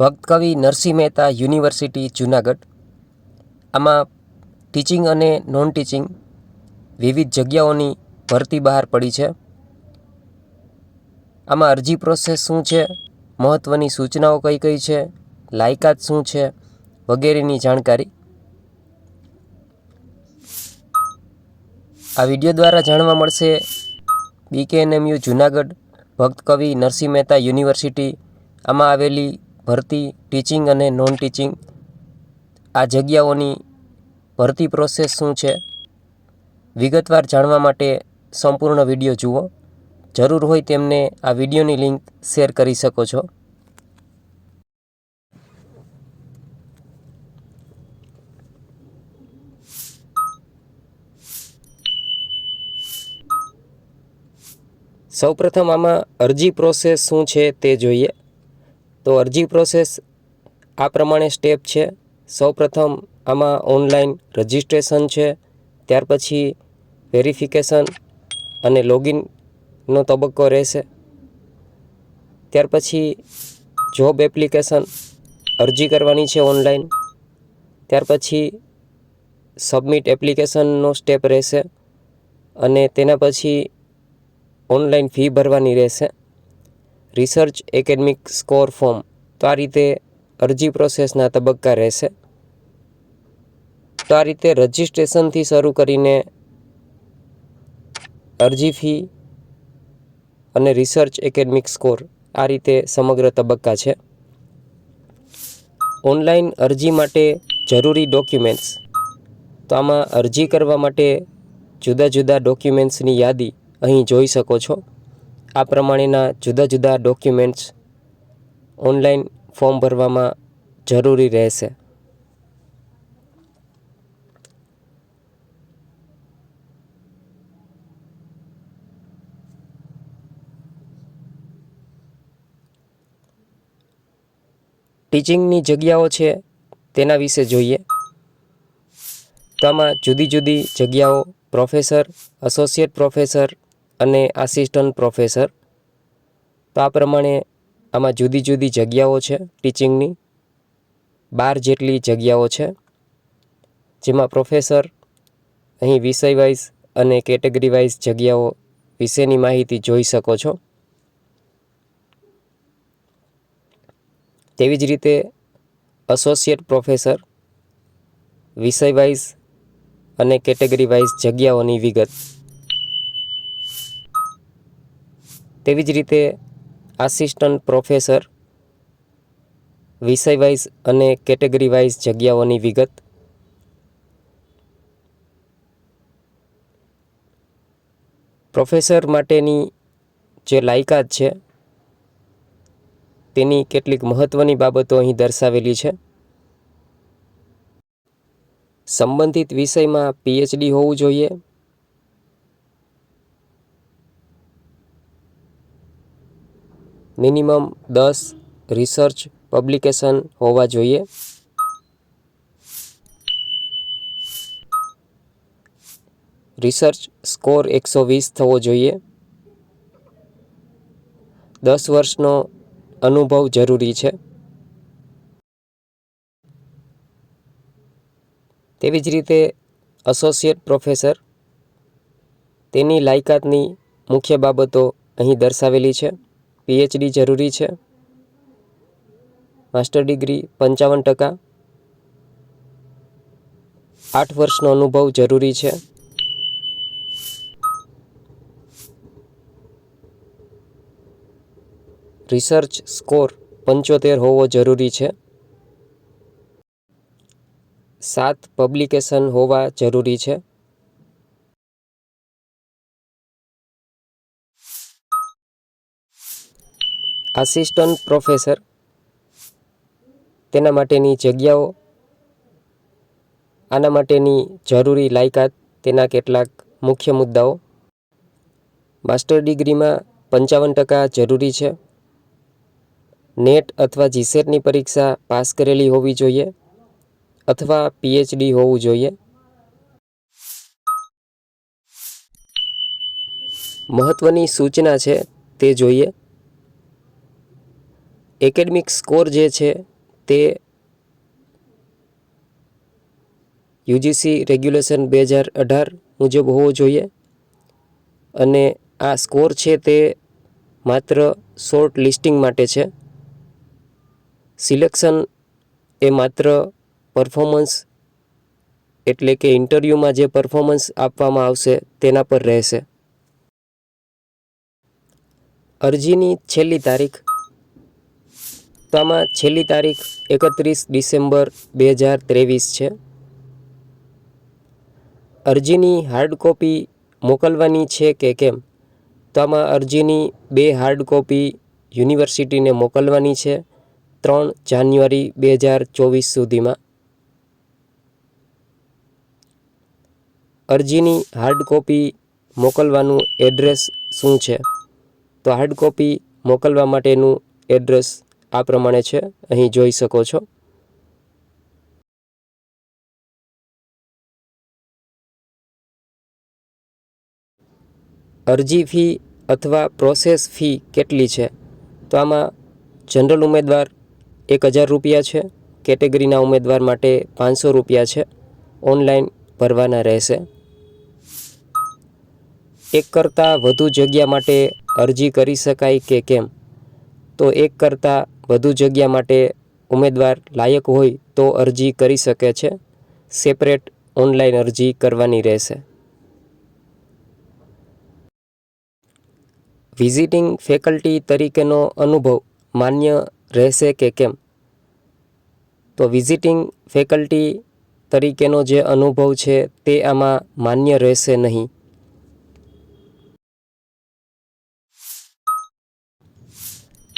ભક્ત કવિ નરસિંહ મહેતા યુનિવર્સિટી, જુનાગઢ. આમાં ટીચિંગ અને નોન ટીચિંગ વિવિધ જગ્યાઓની ભરતી બહાર પડી છે. આમાં અરજી પ્રોસેસ શું છે મહત્ત્વની સૂચનાઓ કઈ કઈ છે, લાયકાત શું છે વગેરેની જાણકારી. આ વીડિયો દ્વારા જાણવા મળશે બીકેએનએમયુ જુનાગઢ ભક્ત કવિ નરસિંહ મહેતા યુનિવર્સિટી. આમાં આવેલી ભરતી ટીચિંગ અને નોન ટીચિંગ આ જગ્યાઓની ભરતી પ્રોસેસ શું છે? વિગતવાર જાણવા માટે સંપૂર્ણ વીડિયો જુઓ. જરૂર હોય તેમને આ વિડીયોની લિંક શેર કરી શકો છો. સૌપ્રથમ આમાં અરજી પ્રોસેસ શું છે તે જોઈએ. તો અરજી પ્રોસેસ આ પ્રમાણે સ્ટેપ છે. સૌપ્રથમ આમાં ઓનલાઈન રજિસ્ટ્રેશન છે. ત્યાર પછી વેરિફિકેશન અને લોગિનનો તબક્કો રહેશે. ત્યાર પછી જોબ એપ્લિકેશન અરજી કરવાની છે ઓનલાઈન. ત્યાર પછી સબમિટ એપ્લિકેશનનો સ્ટેપ રહેશે અને તેના પછી ઓનલાઈન ફી ભરવાની રહેશે. રિસર્ચ એકેડમિક સ્કોર ફોર્મ તો આ રીતે અરજી પ્રોસેસના તબક્કા રહેશે. તો આ રીતે રજિસ્ટ્રેશનથી શરૂ કરીને અરજી ફી અને રિસર્ચ એકેડમિક સ્કોર આ રીતે સમગ્ર તબક્કા છે. ઓનલાઈન અરજી માટે જરૂરી ડોક્યુમેન્ટ્સ તો આમાં અરજી કરવા માટે જુદા જુદા ડોક્યુમેન્ટ્સની યાદી અહીં જોઈ શકો છો. આ પ્રમાણેના જુદા જુદા ડોક્યુમેન્ટ્સ ઓનલાઈન ફોર્મ ભરવામાં જરૂરી રહેશે. ટીચિંગની જગ્યાઓ છે તેના વિશે જોઈએ. તો આમાં જુદી જુદી જગ્યાઓ પ્રોફેસર એસોસિએટ પ્રોફેસર અને આસિસ્ટન્ટ પ્રોફેસર તો આ પ્રમાણે આમાં જુદી જુદી જગ્યાઓ છે ટીચિંગની બાર જેટલી જગ્યાઓ છે. જેમાં પ્રોફેસર અહીં વિષય વાઇઝ અને કેટેગરી વાઇઝ જગ્યાઓ વિશેની માહિતી જોઈ શકો છો. તેવી જ રીતે એસોસિએટ પ્રોફેસર વિષય વાઇઝ અને કેટેગરી વાઇઝ જગ્યાઓની વિગત. તેવી જ રીતે આસિસ્ટન્ટ પ્રોફેસર વિષય વાઇઝ અને કેટેગરી વાઇઝ જગ્યાઓની વિગત. પ્રોફેસર માટેની જે લાયકાત છે, તેની કેટલીક મહત્ત્વની બાબતો અહીં દર્શાવેલી છે. સંબંધિત વિષયમાં પીએચડી હોવું જોઈએ મિનિમમ દસ રિસર્ચ પબ્લિકેશન હોવા જોઈએ. રિસર્ચ સ્કોર એકસો વીસ થવો જોઈએ. દસ વર્ષનો અનુભવ જરૂરી છે. તેવી જ રીતે એસોસિએટ પ્રોફેસર તેની લાયકાતની મુખ્ય બાબતો અહીં દર્શાવેલી છે. પીએચડી જરૂરી છે. માસ્ટર ડિગ્રી પંચાવન ટકા. આઠ વર્ષનો અનુભવ જરૂરી છે. રિસર્ચ સ્કોર પંચોતેર હોવો જરૂરી છે. સાત પબ્લિકેશન હોવા જરૂરી છે. Assistant professor. તેના માટેની જગ્યાઓ, આના માટેની જરૂરી લાયકાત, તેના કેટલાક મુખ્ય મુદ્દાઓ. માસ્ટર ડિગ્રીમાં પંચાવન ટકા જરૂરી છે. નેટ અથવા જીસેટની પરીક્ષા પાસ કરેલી હોવી જોઈએ અથવા પીએચડી હોવું જોઈએ. મહત્ત્વની સૂચના છે તે જોઈએ. એકેડમિક સ્કોર જે છે તે યુજીસી રેગ્યુલેશન બે હજાર અઢાર મુજબ હોવો જોઈએ. અને આ સ્કોર છે તે માત્ર શોર્ટ લિસ્ટિંગ માટે છે. સિલેક્શન એ માત્ર પરફોર્મન્સ એટલે કે ઇન્ટરવ્યૂમાં જે પરફોર્મન્સ આપવામાં આવશે તેના પર રહેશે. અરજીની છેલ્લી તારીખ આમાં છેલ્લી તારીખ એકત્રીસ ડિસેમ્બર બે હજાર ત્રેવીસ છે. અરજીની હાર્ડ કોપી મોકલવાની છે કે કેમ? તો આમાં અરજીની બે હાર્ડ કોપી યુનિવર્સિટીને મોકલવાની છે, ત્રણ જાન્યુઆરી બે હજાર ચોવીસ સુધીમાં. અરજીની હાર્ડ કોપી મોકલવાનું એડ્રેસ શું છે? તો હાર્ડ કોપી મોકલવા માટેનું એડ્રેસ આ પ્રમાણે છે. અહીં જોઈ શકો છો. અરજી ફી અથવા પ્રોસેસ ફી કેટલી છે? તો આમાં જનરલ ઉમેદવાર એક હજાર રૂપિયા છે. કેટેગરીના ઉમેદવાર માટે પાંચસો રૂપિયા છે. ઓનલાઈન ભરવાના રહેશે. એક કરતાં વધુ જગ્યા માટે અરજી કરી શકાય કે કેમ? તો એક કરતાં વધુ જગ્યા માટે ઉમેદવાર લાયક હોય તો અરજી કરી શકે છે. સેપરેટ ઓનલાઈન અરજી કરવાની રહેશે. વિઝિટિંગ ફેકલ્ટી તરીકેનો અનુભવ માન્ય રહેશે કે કેમ? તો વિઝિટિંગ ફેકલ્ટી તરીકેનો જે અનુભવ છે તે આમાં માન્ય રહેશે નહીં.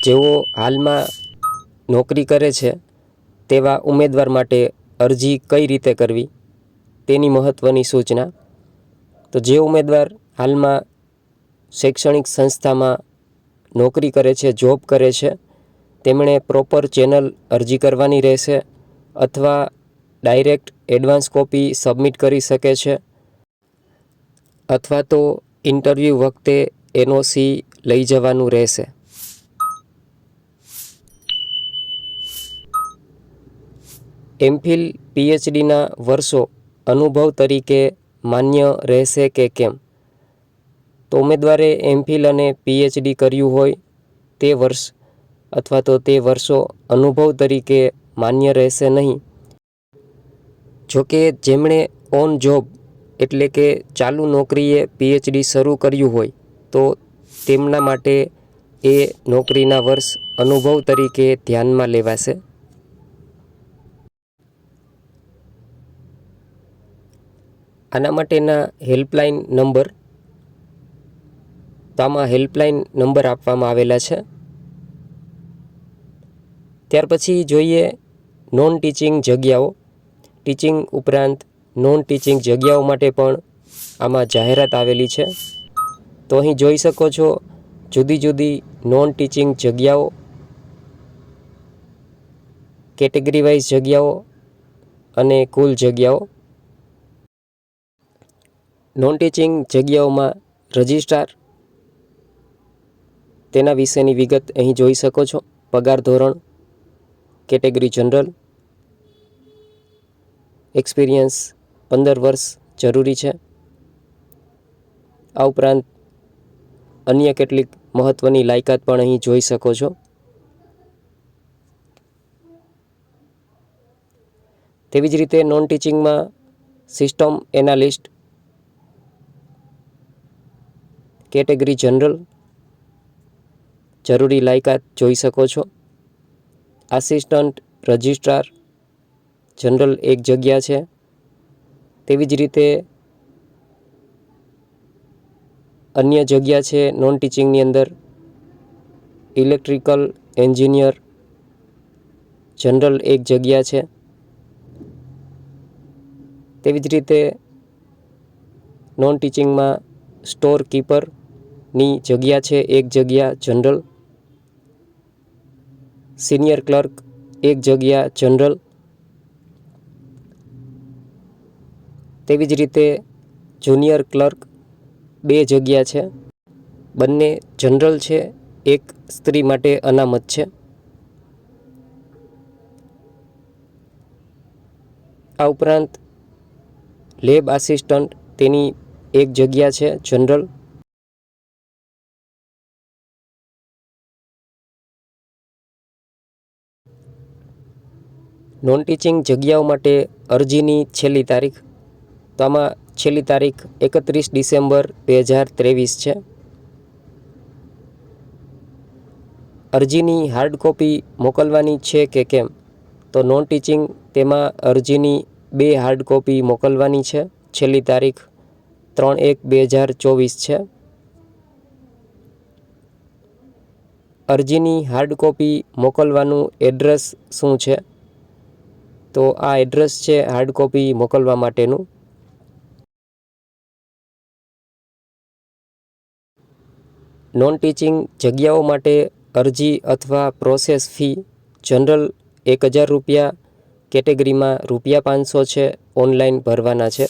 જેઓ હાલમાં નોકરી કરે છે, તેવા ઉમેદવાર માટે અરજી કઈ રીતે કરવી, તેની મહત્ત્વની સૂચના. તો જે ઉમેદવાર હાલમાં શૈક્ષણિક સંસ્થામાં નોકરી કરે છે, જોબ કરે છે, તેમણે પ્રોપર ચેનલ અરજી કરવાની રહેશે અથવા ડાયરેક્ટ એડવાન્સ કોપી સબમિટ કરી શકે છે અથવા તો ઇન્ટરવ્યૂ વખતે એનઓસી લઈ જવાનું રહેશે. એમફિલ પીએચડીના વર્ષો અનુભવ તરીકે માન્ય રહેશે કે કેમ? તો ઉમેદવારે એમફિલ અને પીએચડી કર્યું હોય તે વર્ષ અથવા તો તે વર્ષો અનુભવ તરીકે માન્ય રહેશે નહીં. જોકે જેમણે ઓન જોબ એટલે કે ચાલુ નોકરીએ પીએચડી શરૂ કર્યું હોય, તો તેમના માટે એ નોકરીના વર્ષ અનુભવ તરીકે ધ્યાનમાં લેવાશે. આના માટેના હેલ્પલાઇન નંબર, તો આમાં હેલ્પલાઇન નંબર આપવામાં આવેલા છે. ત્યાર પછી જોઈએ નોન ટીચિંગ જગ્યાઓ. ટીચિંગ ઉપરાંત નોન ટીચિંગ જગ્યાઓ માટે પણ આમાં જાહેરાત આવેલી છે. તો અહીં જોઈ શકો છો જુદી જુદી નોન ટીચિંગ જગ્યાઓ, કેટેગરી વાઇઝ જગ્યાઓ અને કુલ જગ્યાઓ. નોન ટીચિંગ જગ્યાઓમાં રજિસ્ટ્રાર તેના વિશેની વિગત અહીં જોઈ શકો છો. પગાર ધોરણ કેટેગરી જનરલ એક્સપિરિયન્સ પંદર વર્ષ જરૂરી છે. આ ઉપરાંત અન્ય કેટલીક મહત્ત્વની લાયકાત પણ અહીં જોઈ શકો છો. તેવી જ રીતે નોન ટીચિંગમાં સિસ્ટમ એનાલિસ્ટ કેટેગરી જનરલ જરૂરી લાયકાત જોઈ શકો છો. આસિસ્ટન્ટ રજિસ્ટ્રાર જનરલ એક જગ્યા છે. તેવી જ રીતે અન્ય જગ્યા છે નોન ટીચિંગની અંદર. ઇલેક્ટ્રિકલ એન્જિનિયર જનરલ એક જગ્યા છે. તેવી જ રીતે નોન ટીચિંગમાં સ્ટોર કીપરની જગ્યા છે. એક જગ્યા જનરલ, સિનિયર ક્લર્ક, એક જગ્યા જનરલ. તેવી જ રીતે જુનિયર ક્લર્ક બે જગ્યા છે. બંને જનરલ છે. એક સ્ત્રી માટે અનામત છે. આ ઉપરાંત લેબ આસિસ્ટન્ટ તેની એક જગ્યા છે, જનરલ. નોન ટીચિંગ જગ્યાઓ માટે અરજીની છેલ્લી તારીખ. તો આમાં છેલ્લી તારીખ એકત્રીસ ડિસેમ્બર બે હજાર ત્રેવીસ છે. અરજીની હાર્ડ કોપી મોકલવાની છે કે કેમ? તો નોન ટીચિંગ તેમાં અરજીની બે હાર્ડ કોપી મોકલવાની છે, છેલ્લી તારીખ ત્રણ એક બે હજાર ચોવીસ છે. અરજીની હાર્ડ કોપી મોકલવાનું એડ્રેસ શું છે? તો આ એડ્રેસ છે હાર્ડ કોપી મોકલવા માટેનું. નોન ટીચિંગ જગ્યાઓ માટે અરજી અથવા પ્રોસેસ ફી જનરલ એક હજાર રૂપિયા કેટેગરીમાં રૂપિયા પાંચસો છે ઓનલાઈન ભરવાના છે.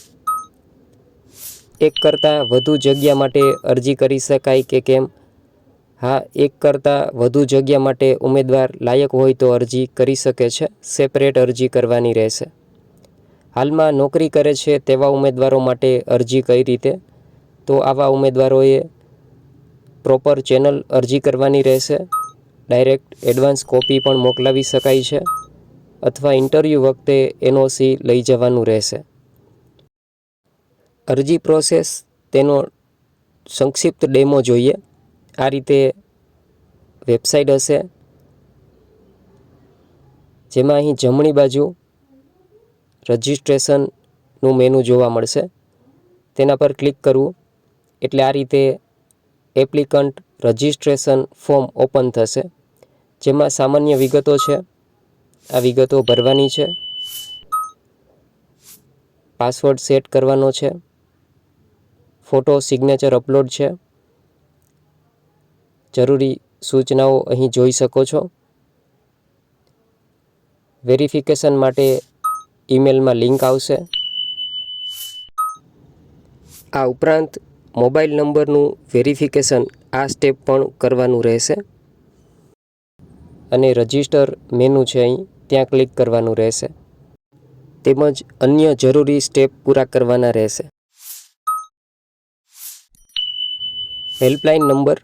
એક કરતાં વધુ જગ્યા માટે અરજી કરી શકાય કે કેમ? હા, એક કરતાં વધુ જગ્યા માટે ઉમેદવાર લાયક હોય તો અરજી કરી શકે છે. સેપરેટ અરજી કરવાની રહેશે. હાલમાં નોકરી કરે છે તેવા ઉમેદવારો માટે અરજી કઈ રીતે? તો આવા ઉમેદવારોએ પ્રોપર ચેનલ અરજી કરવાની રહેશે. ડાયરેક્ટ એડવાન્સ કોપી પણ મોકલાવી શકાય છે. અથવા ઇન્ટરવ્યૂ વખતે એનઓસી લઈ જવાનું રહેશે. અરજી પ્રોસેસ તેનો સંક્ષિપ્ત ડેમો જોઈએ. આ રીતે વેબસાઇટ હશે. જેમાં અહીં જમણી બાજુ રજિસ્ટ્રેશનનું મેનુ જોવા મળશે. તેના પર ક્લિક કરવું. એટલે આ રીતે એપ્લિકન્ટ રજિસ્ટ્રેશન ફોર્મ ઓપન થશે. જેમાં સામાન્ય વિગતો છે. આ વિગતો ભરવાની છે. પાસવર્ડ સેટ કરવાનો છે. ફોટો સિગ્નેચર અપલોડ છે. જરૂરી સૂચનાઓ અહીં જોઈ શકો છો. વેરિફિકેશન માટે ઈમેલમાં લિંક આવશે. આ ઉપરાંત મોબાઈલ નંબરનું વેરિફિકેશન આ સ્ટેપ પણ કરવાનું રહેશે. અને રજિસ્ટર મેનુ છે અહીં, ત્યાં ક્લિક કરવાનું રહેશે. તેમજ અન્ય જરૂરી સ્ટેપ પૂરા કરવાના રહેશે. Helpline number